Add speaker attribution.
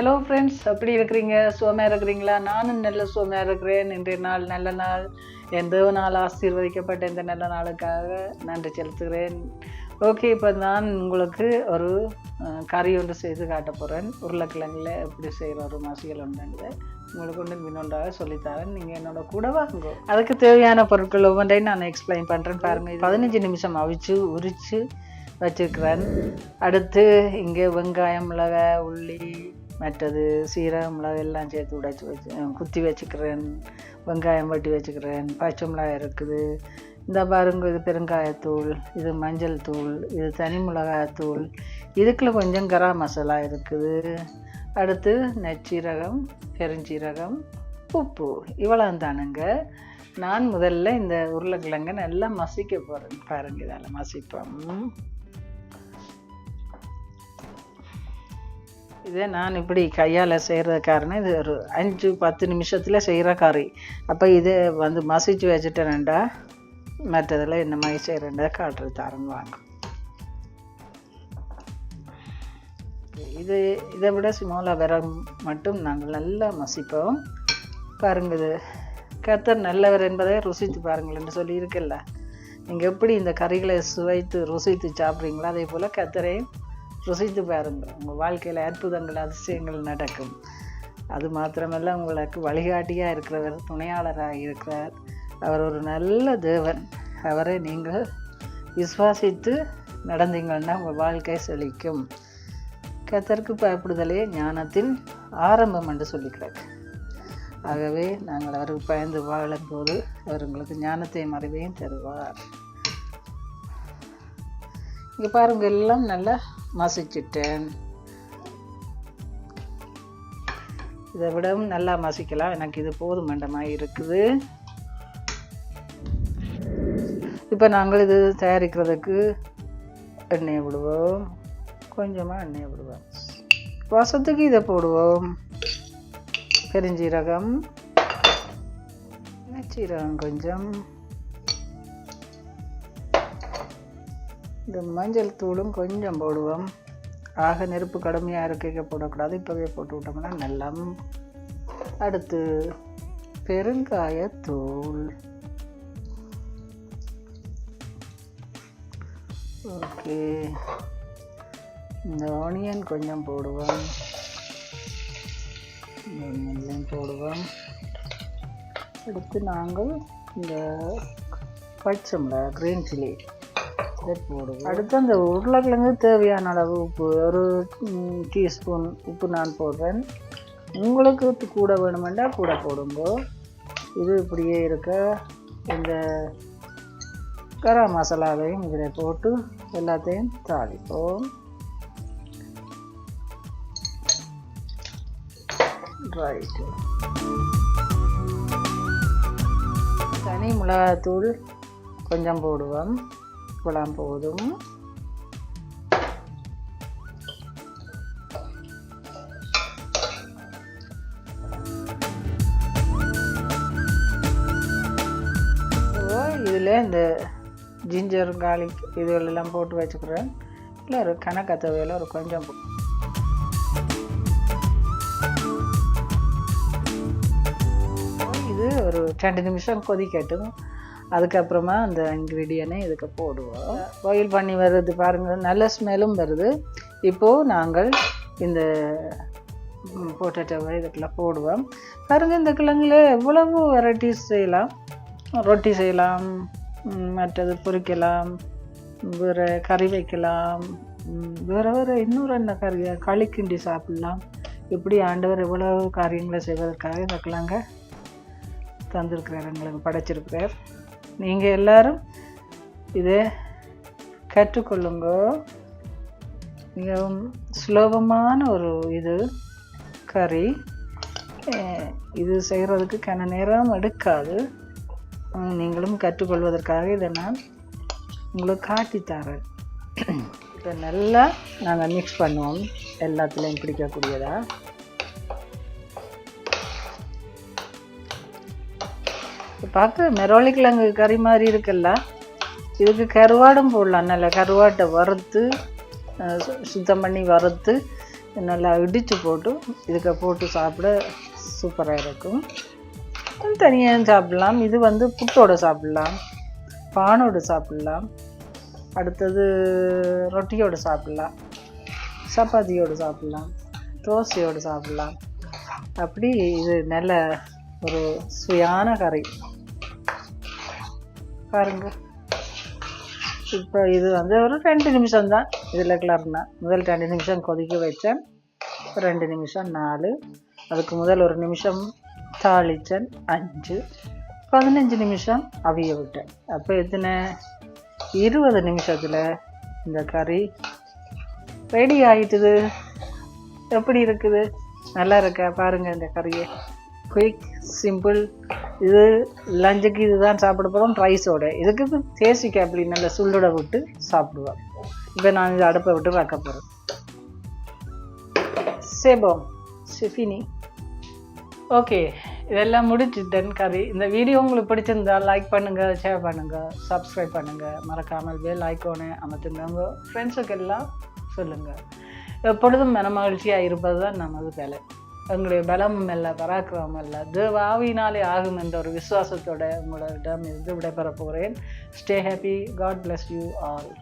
Speaker 1: Hello friends எப்படி இருக்கிறீங்க? சுகமாக இருக்கிறீங்களா? நானும் நல்ல சுகமாக இருக்கிறேன். இன்றைய நாள் நல்ல நாள். எந்த நாள் ஆசீர்வதிக்கப்பட்ட இந்த நல்ல நாளுக்காக நன்றி செலுத்துகிறேன். ஓகே இப்போ நான் உங்களுக்கு ஒரு கறி ஒன்று செய்து காட்ட போகிறேன் உருளைக்கிழங்குல எப்படி செய்கிற ஒரு மசியல் ஒன்றுங்க உங்களுக்கு ஒன்று இன்னொன்றாக சொல்லித்தரேன். நீங்கள் என்னோட கூட வாங்க. அதுக்கு தேவையான பொருட்கள் ஒவ்வொன்றையும் நான் எக்ஸ்பிளைன் பண்ணுறேன் பாருங்கள் பதினஞ்சு நிமிஷம் அவிச்சு உரித்து வச்சுருக்கிறேன். அடுத்து இங்கே வெங்காயம் மிளகாய் உள்ளி மற்றது சீரகம் மிளகு எல்லாம் சேர்த்து உடைச்சி வச்சு குத்தி வச்சுக்கிறேன். வெங்காயம் வெட்டி வச்சுக்கிறேன். பச்சை மிளகாய் இருக்குது. இந்த பாருங்க இது பெருங்காயத்தூள் இது மஞ்சள் தூள் இது தனி மிளகாய்த்தூள். இதுக்குள்ள கொஞ்சம் கரம் மசாலா இருக்குது. அடுத்து நச்சீரகம் பெருஞ்சீரகம் உப்பு. இவ்வளோ தானுங்க. நான் முதல்ல இந்த உருளைக்கிழங்கை நல்லா மசிக்க போகிறேன் பாருங்க இதால் மசிப்போம். இதே நான் இப்படி கையால் செய்கிறது காரணம் இது ஒரு அஞ்சு பத்து நிமிஷத்தில் செய்கிற கறி அப்போ இது வந்து மசிச்சு வச்சுட்டேன்டா மற்றதில் என்ன மாதிரி செய்கிறேன்டா காட்டுறது தரேன்னு வாங்க. இது இதை விட ஸ்மோலா விரம் மட்டும் நாங்கள் நல்லா மசிப்போம். பாருங்க இது. கத்தர் நல்லவர் என்பதை ருசித்து பாருங்களேன்னு சொல்லி இருக்குல்ல நீங்கள் எப்படி இந்த கறிகளை சுவைத்து ருசித்து சாப்பிட்றீங்களோ அதே போல் கத்தரையும் ருசித்து பாருங்கள் உங்கள் வாழ்க்கையில் அற்புதங்கள் அதிசயங்கள் நடக்கும். அது மாத்திரமல்ல உங்களுக்கு வழிகாட்டியாக இருக்கிறவர் துணையாளராக இருக்கிறார். அவர் ஒரு நல்ல தேவன். அவரை நீங்கள் விசுவாசித்து நடந்தீங்கன்னா உங்கள் வாழ்க்கை செழிக்கும். கத்தருக்கு பயப்படுதலே ஞானத்தின் ஆரம்பம் என்று சொல்லிக்கிறார் ஆகவே நாங்கள் அவருக்கு பயந்து வாழும்போது அவர் உங்களுக்கு ஞானத்தையும் அறிவையும் தருவார். இங்கே பாருங்க எல்லாம் நல்லா மசிச்சுட்டேன். இதை விடவும் நல்லா மசிக்கலாம். எனக்கு இது போதுமண்டமாக இருக்குது. இப்போ நாங்கள் இது தயாரிக்கிறதுக்கு எண்ணெயை விடுவோம். கொஞ்சமாக எண்ணெயை விடுவோம். வசத்துக்கு இதை போடுவோம். பெருஞ்சீரகம் சீரகம் கொஞ்சம். இந்த மஞ்சள் தூளும் கொஞ்சம் போடுவோம். ஆக நெருப்பு கடுமையாக இருக்க போடக்கூடாது. இப்போவே போட்டு விட்டோம்னா நல்லா அடுத்து பெருங்காயத்தூள். ஓகே. இந்த ஆனியன் கொஞ்சம் போடுவோம். இந்த போடுவோம். அடுத்து நாங்கள் இந்த பச்சை மிளகா க்ரீன் சில்லி அடுத்து அந்த உருளைக்கிழங்கு தேவையான அளவு உப்பு ஒரு டீஸ்பூன் உப்பு நான் போடுறேன். உங்களுக்கு கூட வேணுமெண்டா கூட போடுங்க. இது இப்படியே இருக்க. இந்த கரம் மசாலாவையும் இதில் போட்டு எல்லாத்தையும் தாளிப்போம். ரைட்டு தனி மிளகாத்தூள் கொஞ்சம் போடுவோம். குழம்பு போதும். இதில் இந்த ஜிஞ்சர் கார்லிக் இதுகளெல்லாம் போட்டு வச்சுக்கிறேன். இல்லை ஒரு கணக்கத்தவையில் ஒரு கொஞ்சம் இது ஒரு ரெண்டு நிமிஷம் கொதிக்கட்டும். அதுக்கப்புறமா அந்த இன்க்ரீடியனை இதுக்கு போடுவோம். பாயில் பண்ணி வர்றது பாருங்கள் நல்ல ஸ்மெல்லும் வருது. இப்போது நாங்கள் இந்த பொட்டேட்டோவை இதுக்குள்ள போடுவோம். பாருங்க இந்த கிழங்குல எவ்வளவு வெரைட்டிஸ் செய்யலாம்? ரொட்டி செய்யலாம் மற்றது பொரிக்கலாம் வேறு கறி வைக்கலாம் வேறு வேறு இன்னொரு என்ன கறி களி கிண்டி சாப்பிடலாம். இப்படி ஆண்டவர் எவ்வளவு காரியங்களை செய்வதற்காக இந்த கிழங்க தந்திருக்கிறார் எங்களுக்கு படைச்சிருக்கிறார். நீங்கள் எல்லோரும் இதை கற்றுக்கொள்ளுங்க. மிகவும் சுலபமான ஒரு இது கறி. இது செய்கிறதுக்கு கன நேரம் எடுக்காது. நீங்களும் கற்றுக்கொள்வதற்காக இதை நான் உங்களுக்கு காட்டித்தரேன் இப்போ நல்லா நாங்கள் மிக்ஸ் பண்ணுவோம். எல்லாத்துலேயும் பிடிக்கக்கூடியதாக பார்க்க மெரோலி கிழங்கு கறி மாதிரி இருக்குல்ல? இதுக்கு கருவாடும் போடலாம். நல்லா கருவாட்டை வறுத்து சுத்தம் பண்ணி வறுத்து நல்லா இடித்து போட்டு இதுக்கு போட்டு சாப்பிட சூப்பராக இருக்கும். தனியாக சாப்பிடலாம். இது வந்து புட்டோட சாப்பிடலாம். பானோடு சாப்பிடலாம். அடுத்தது ரொட்டியோடு சாப்பிடலாம். சப்பாத்தியோடு சாப்பிடலாம். தோசையோடு சாப்பிடலாம். அப்படி இது நல்ல ஒரு சுவையான கறி. பாருங்க. இப்போ இது வந்து ஒரு ரெண்டு நிமிஷம் தான். இதில் கிளறினா முதல் ரெண்டு நிமிஷம் கொதிக்க வச்சேன். ரெண்டு நிமிஷம் நாலு. அதுக்கு முதல் ஒரு நிமிஷம் தாளிச்சேன். அஞ்சு. பதினஞ்சு நிமிஷம் அவிய விட்டேன். அப்போ எத்தனை? இருபது நிமிஷத்தில் இந்த கறி ரெடி ஆயிட்டுது. எப்படி இருக்குது? நல்லா இருக்கா? பாருங்கள் இந்த கறியை. குயிக் சிம்பிள் இது லஞ்சுக்கு இதுதான் சாப்பிட போகிறோம் ரைஸோட இதுக்கு தேசிக்காய் அப்படி நல்ல சுள்ளுட விட்டு சாப்பிடுவேன் இப்போ நான் இது அடுப்பை விட்டு வைக்க போகிறேன் சேபோம் சிஃபினி ஓகே இதெல்லாம் முடிச்சுட்டேன் கறி. இந்த வீடியோ உங்களுக்கு பிடிச்சிருந்தா லைக் பண்ணுங்கள் ஷேர் பண்ணுங்கள் சப்ஸ்கிரைப் பண்ணுங்கள் மறக்காமல் பெல் ஐக்கோனை அமர்த்துங்க. உங்கள் ஃப்ரெண்ட்ஸுக்கு எல்லாம் சொல்லுங்கள் எப்பொழுதும் மனமகிழ்ச்சியாக இருப்பது தான் நமது வேலை. எங்களுடைய பலமும் அல்ல பராக்கிரமம் அல்ல. தேவாவினாலே ஆகும் என்ற ஒரு விசுவாசத்தோட உங்களிடம் இருந்து விடைபெறப் போகிறேன். Stay happy god bless you all